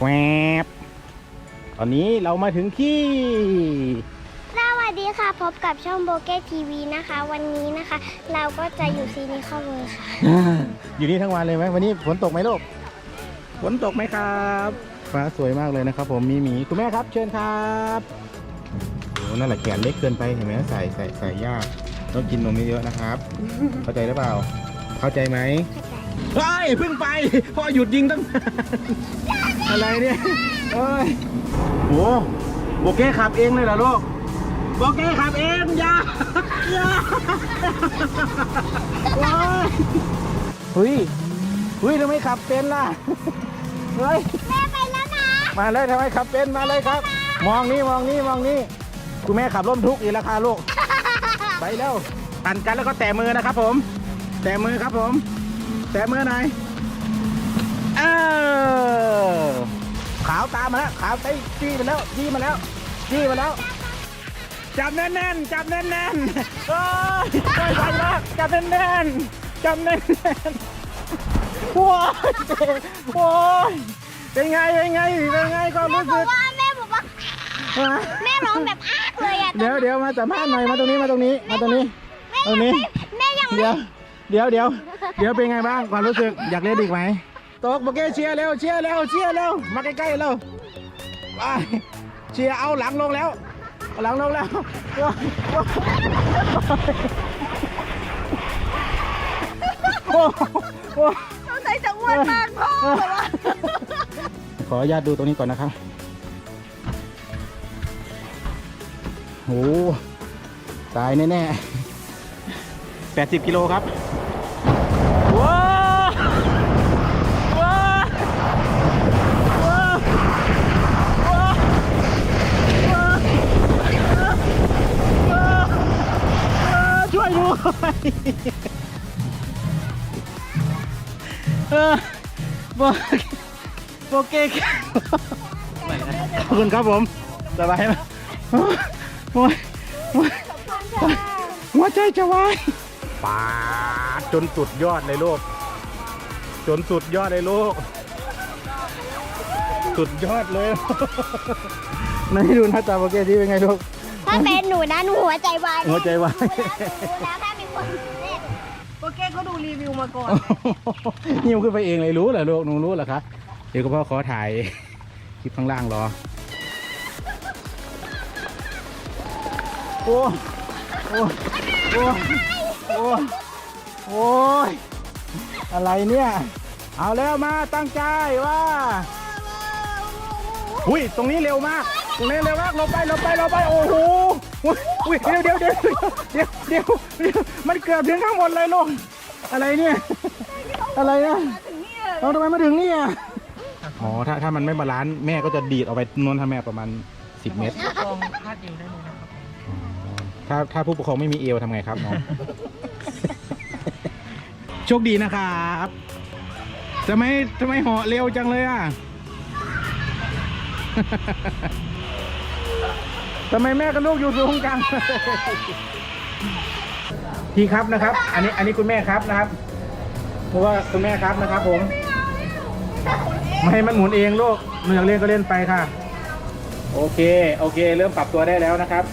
แวบตอนนี้เรามาถึงที่ สวัสดีค่ะ พบกับช่องโบเก้ทีวีนะคะ วันนี้นะคะ เราก็จะอยู่ซีนีคอเวอร์ค่ะ อยู่นี่ทั้งวันเลยไหมวันนี้ฝนตกไหมลูกฝนตกไหมครับฟ้าสวยมากเลยนะครับ ผมมีหมีคุณแม่ครับ เชิญครับโอ้นั่นแหละแขนเล็กเกินไปเห็นไหมใส่ใส่ใส่ยากต้องกินนมเยอะๆนะครับ เข้าใจหรือเปล่า เข้าใจไหมเข้าใจเฮ้ยเพิ่งไปพ่อหยุดยิงตั้ง อะไรเนี่ยเอ้ยโหโบเก้ขับเองเลยเหรอลูกโบเก้ขับเองอย่าอย่าว้ายเฮ้ยเฮ้ยทำไมขับเป็นล่ะเฮ้ยแม่ไปแล้วนะมาเลยทำไมขับเป็นมาเลยครับ มองนี่มองนี่มองนี่คุณแม่ขับร่มทุกข์อีกแล้วค่ะลูกไปแล้วปั่นกันแล้วก็แตะมือนะครับผม แตะมือครับผม แตะมือหน่อยเออ ขาวตามมาแล้วขาวไปจี้มาแล้วจี้มาแล้วจี้มาแล้ว จับแน่นๆจับแน่นๆโอ้ยไปไปแล้วจับแน่นๆจับแน่นๆโอ้ยเจ็บโอ้ยเป็นไงเป็นไงเป็นไงความแม่รู้บอสึกกว่าแม่บอกว่าแม่ร้องแบบอ้ากเลยอะเดี๋ยวเดี๋ยวมาสัมภาษณ์หน่อยมาตรงนี้มาตรงนี้มาตรงนี้ตรงนี้แม่ยังไม่เดี๋ยวเดี๋ยวเดี๋ยวเดี๋ยวเป็นไงบ้างความรู้สึกอยากเล่นอีกไหม ตกโอเคเชียร์เร็วเชียร์เร็วเชียร์เร็วมาใกล้ๆเร็วไปเชียร์เอาหลังลงแล้วหลังลงแล้วว้าวว้าวโอ้โหสงสัยจะอ้วนมากพ่อขออนุญาตดูตรงนี้ก่อนนะครับโอ้ตายแน่ๆ80กิโลครับ ด้วยเออโบโบเก้ขอบคุณครับผมสบายไหมโอ้ยโอ้ยโอ้ยหัวใจจะวายปาดจนสุดยอดเลยลูก จนสุดยอดเลยลูก สุดยอดเลยไหนดูหน้าตาโปเกที่เป็นไงลูก ถ้าเป็นหนูนะหนูหัวใจวายหัวใจวายรู้แล้วถ้ามี คนเล่นโอเคเขาดูรีวิวมาก่อนหิ้วขึ้นไปเองเลยรู้เหรอลูกหนูรู้เหรอคะเดี๋ยวก็พ่อขอถ่ายคลิปข้างล่างรอ โอ้โอ้โอ้โอ้โอ้ยอะไรเนี่ย เอาแล้วมาตั้งใจว่าอุ้ยตรงนี้เร็วมาก ตรงนี้เร็วมากลงไปลงไปลงไปโอ้โห อุ้ยอุ้ยเดี๋ยวเดี๋ยวเดี๋ยวเดี๋ยวเดี๋ยวเดี๋ยวมันเกือบถึงข้างบนเลยลูกอะไรเนี่ย อะไรนะเราทำไมมาถึงนี่อะอ๋อถ้าถ้ามันไม่บาลานซ์แม่ก็จะดีดออกไปนนทำแม่ประมาณ 10 เมตร กองคาดเอวได้เลยนะครับถ้าถ้าผู้ปกครองไม่มีเอวทำไงครับน้อง โชคดีนะครับทำไมทำไมเหาะเร็วจังเลยอะ ทำไมแม่กับลูกอยู่สูงจังพี่ครับนะครับ อันนี้อันนี้คุณแม่ครับนะครับเพราะว่าคุณแม่ครับนะครับ ผมไม่ให้มันหมุนเองลูกหนูอยากเล่นก็เล่นไปค่ะ โอเค โอเค เริ่มปรับตัวได้แล้วนะครับ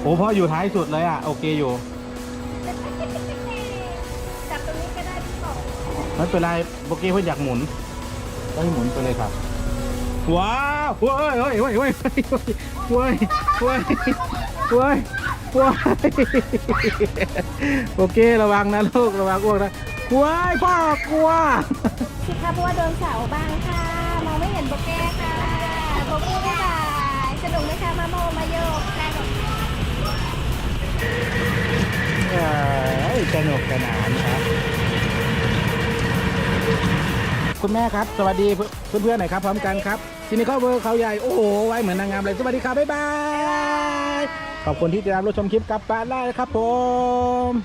โอ้พ่ออยู่ท้ายสุดเลยอะ โอเคอยู่ จับตรงนี้ก็ได้พี่บอกไม่เป็นไรโบกี้เพื่อนอยากหมุนก็ให้หมุนไปเลยครับ ว้าวเฮ้ยเฮ้ยเฮ้ยเฮ้ยเฮ้ยเฮ้ยเฮ้ยเฮ้ยเฮ้ยโอเคระวังนะลูกระวังอ้วกนะว้ายพ่อกลัวสิคะเพราะว่าโดนเสาบางค่ะมองไม่เห็นโบเก้ค่ะโบเก้บ๊ายบายสนุกไหมคะมาโมมาโยกได้หรอเอ้ยสนุกสนานครับ คุณแม่ครับ สวัสดีเพื่อนๆหน่อยครับพร้อมกันครับทีนี้เข้าเบอร์เขาใหญ่ โอ้โห ไว้เหมือนนางงามเลย สวัสดีครับ บ๊ายบาย ขอบคุณที่ติดตามรับชมคลิปกับปาล่าครับผม